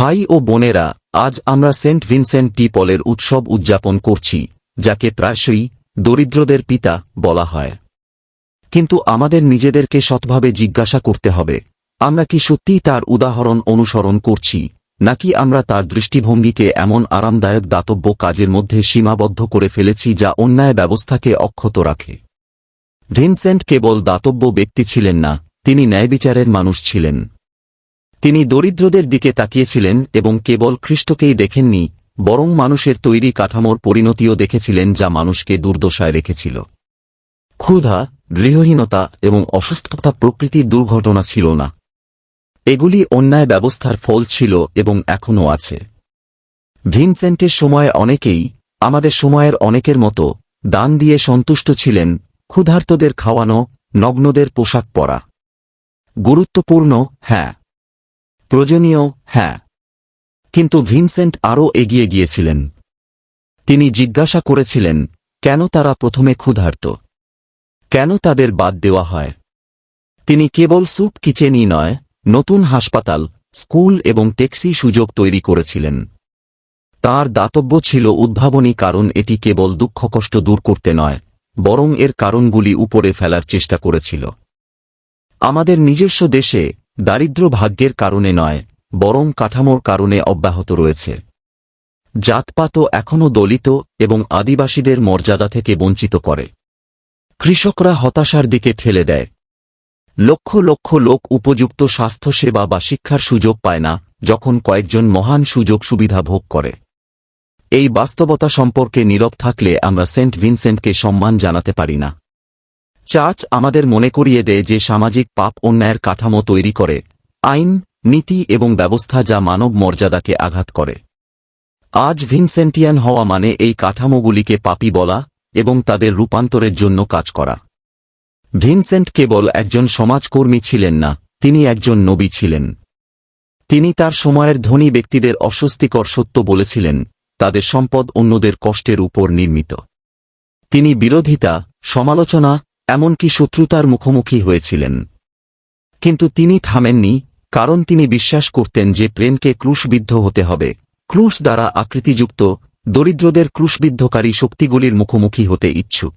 ভাই ও বোনেরা, আজ আমরা সেন্ট ভিনসেন্ট টি পলের উৎসব উদযাপন করছি, যাকে প্রায়শই দরিদ্রদের পিতা বলা হয়। কিন্তু আমাদের নিজেদেরকে সৎভাবে জিজ্ঞাসা করতে হবে, আমরা কি সত্যিই তার উদাহরণ অনুসরণ করছি, নাকি আমরা তার দৃষ্টিভঙ্গিকে এমন আরামদায়ক দাতব্য কাজের মধ্যে সীমাবদ্ধ করে ফেলেছি যা অন্যায় ব্যবস্থাকে অক্ষত রাখে? ভিনসেন্ট কেবল দাতব্য ব্যক্তি ছিলেন না, তিনি ন্যায়বিচারের মানুষ ছিলেন। তিনি দরিদ্রদের দিকে তাকিয়েছিলেন এবং কেবল খ্রিস্টকেই দেখেননি, বরং মানুষের তৈরি কাঠামোর পরিণতিও দেখেছিলেন যা মানুষকে দুর্দশায় রেখেছিল। ক্ষুধা, গৃহহীনতা এবং অসুস্থতা প্রকৃতির দুর্ঘটনা ছিল না। এগুলি অন্যায় ব্যবস্থার ফল ছিল এবং এখনও আছে। ভিনসেন্টের সময়ে অনেকেই, আমাদের সময়ের অনেকের মতো, দান দিয়ে সন্তুষ্ট ছিলেন, ক্ষুধার্তদের খাওয়ানো, নগ্নদের পোশাক পরা। গুরুত্বপূর্ণ হ্যাঁ। প্রয়োজনীয় হ্যাঁ। কিন্তু ভিনসেন্ট আরও এগিয়ে গিয়েছিলেন। তিনি জিজ্ঞাসা করেছিলেন, কেন তারা প্রথমে ক্ষুধার্ত? কেন তাদের বাদ দেওয়া হয়? তিনি কেবল স্যুপ কিচেনই নয়, নতুন হাসপাতাল, স্কুল এবং ট্যাক্সি সুযোগ তৈরি করেছিলেন। তার দাতব্য ছিল উদ্ভাবনী কারণ এটি কেবল দুঃখকষ্ট দূর করতে নয়, বরং এর কারণগুলি উপরে ফেলার চেষ্টা করেছিল। আমাদের নিজস্ব দেশে দারিদ্র ভাগ্যের কারণে নয়, বরং কাঠামোর কারণে অব্যাহত রয়েছে। জাতপাতও এখনও দলিত এবং আদিবাসীদের মর্যাদা থেকে বঞ্চিত করে। কৃষকরা হতাশার দিকে ঠেলে দেয়। লক্ষ লক্ষ লোক উপযুক্ত স্বাস্থ্যসেবা বা শিক্ষার সুযোগ পায় না, যখন কয়েকজন মহান সুযোগ সুবিধা ভোগ করে। এই বাস্তবতা সম্পর্কে নীরব থাকলে আমরা সেন্ট ভিনসেন্টকে সম্মান জানাতে পারি না। চার্চ আমাদের মনে করিয়ে দেয় যে সামাজিক পাপ অন্যায়ের কাঠামো তৈরি করে, আইন, নীতি এবং ব্যবস্থা যা মানব মর্যাদাকে আঘাত করে। আজ ভিনসেন্টিয়ান হওয়া মানে এই কাঠামোগুলিকে পাপি বলা এবং তাদের রূপান্তরের জন্য কাজ করা। ভিনসেন্ট কেবল একজন সমাজকর্মী ছিলেন না, তিনি একজন নবী ছিলেন। তিনি তার সময়ের ধনী ব্যক্তিদের অস্বস্তিকর সত্য বলেছিলেন, তাদের সম্পদ অন্যদের কষ্টের উপর নির্মিত। তিনি বিরোধিতা, সমালোচনা এমনকি শত্রুতার মুখোমুখি হয়েছিলেন। কিন্তু তিনি থামেননি, কারণ তিনি বিশ্বাস করতেন যে প্রেমকে ক্রুশবিদ্ধ হতে হবে। ক্রুশ দ্বারা আকৃতিযুক্ত, দরিদ্রদের ক্রুশবিদ্ধকারী শক্তিগুলির মুখোমুখি হতে ইচ্ছুক।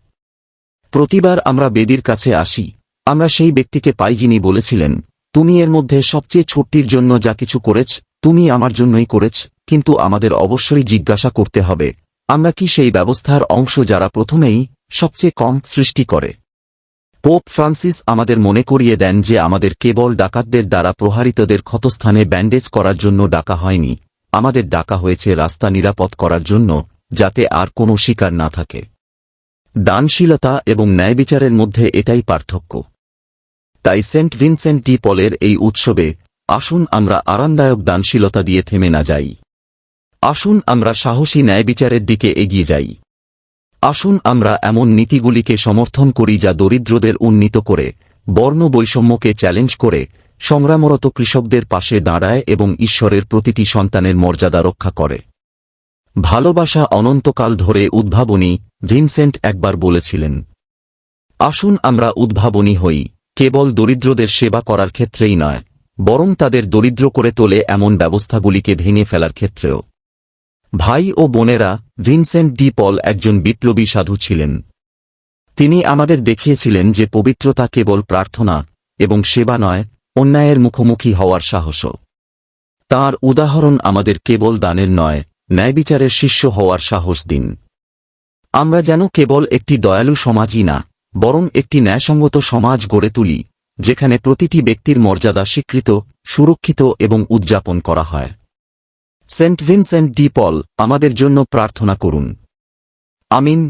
প্রতিবার আমরা বেদির কাছে আসি, আমরা সেই ব্যক্তিকে পাই যিনি বলেছিলেন, তুমি এর মধ্যে সবচেয়ে ছোট্টির জন্য যা কিছু করেছ, তুমি আমার জন্যই করেছ, কিন্তু আমাদের অবশ্যই জিজ্ঞাসা করতে হবে, আমরা কি সেই ব্যবস্থার অংশ যারা প্রথমেই সবচেয়ে কম সৃষ্টি করে? পোপ ফ্রান্সিস আমাদের মনে করিয়ে দেন যে আমাদের কেবল ডাকাতদের দ্বারা প্রহারিতদের ক্ষতস্থানে ব্যান্ডেজ করার জন্য ডাকা হয়নি। আমাদের ডাকা হয়েছে রাস্তা নিরাপদ করার জন্য, যাতে আর কোনো শিকার না থাকে। দানশীলতা এবং ন্যায়বিচারের মধ্যে এটাই পার্থক্য। তাই সেন্ট ভিনসেন্ট ডি পলের এই উৎসবে, আসুন আমরা আরামদায়ক দানশীলতা দিয়ে থেমে না যাই। আসুন আমরা সাহসী ন্যায়বিচারের দিকে এগিয়ে যাই। আসুন আমরা এমন নীতিগুলিকে সমর্থন করি যা দরিদ্রদের উন্নীত করে বর্ণ বৈষম্যকে চ্যালেঞ্জ করে, সংগ্রামরত কৃষকদের পাশে দাঁড়ায় এবং ঈশ্বরের প্রতিটি সন্তানের মর্যাদা রক্ষা করে। ভালোবাসা অনন্তকাল ধরে উদ্ভাবনী ভিনসেন্ট একবার বলেছিলেন, আসুন আমরা উদ্ভাবনী হই, কেবল দরিদ্রদের সেবা করার ক্ষেত্রেই নয়, বরং তাদের দরিদ্র করে তোলে এমন ব্যবস্থাগুলিকে ভেঙে ফেলার ক্ষেত্রেও। ভাই ও বোনেরা ভিনসেন্ট ডি পল একজন বিপ্লবী সাধু ছিলেন। তিনি আমাদের দেখিয়েছিলেন যে পবিত্রতা কেবল প্রার্থনা এবং সেবা নয়, অন্যায়ের মুখোমুখি হওয়ার সাহসও। তার উদাহরণ আমাদের কেবল দানের নয়, ন্যায়বিচারের শিষ্য হওয়ার সাহস দিন। আমরা যেন কেবল একটি দয়ালু সমাজই না, বরং একটি ন্যায়সঙ্গত সমাজ গড়ে তুলি, যেখানে প্রতিটি ব্যক্তির মর্যাদা স্বীকৃত, সুরক্ষিত এবং উদযাপন করা হয়। সেন্ট ভিনসেন্ট ডি পল আমাদের জন্য প্রার্থনা করুন। আমিন।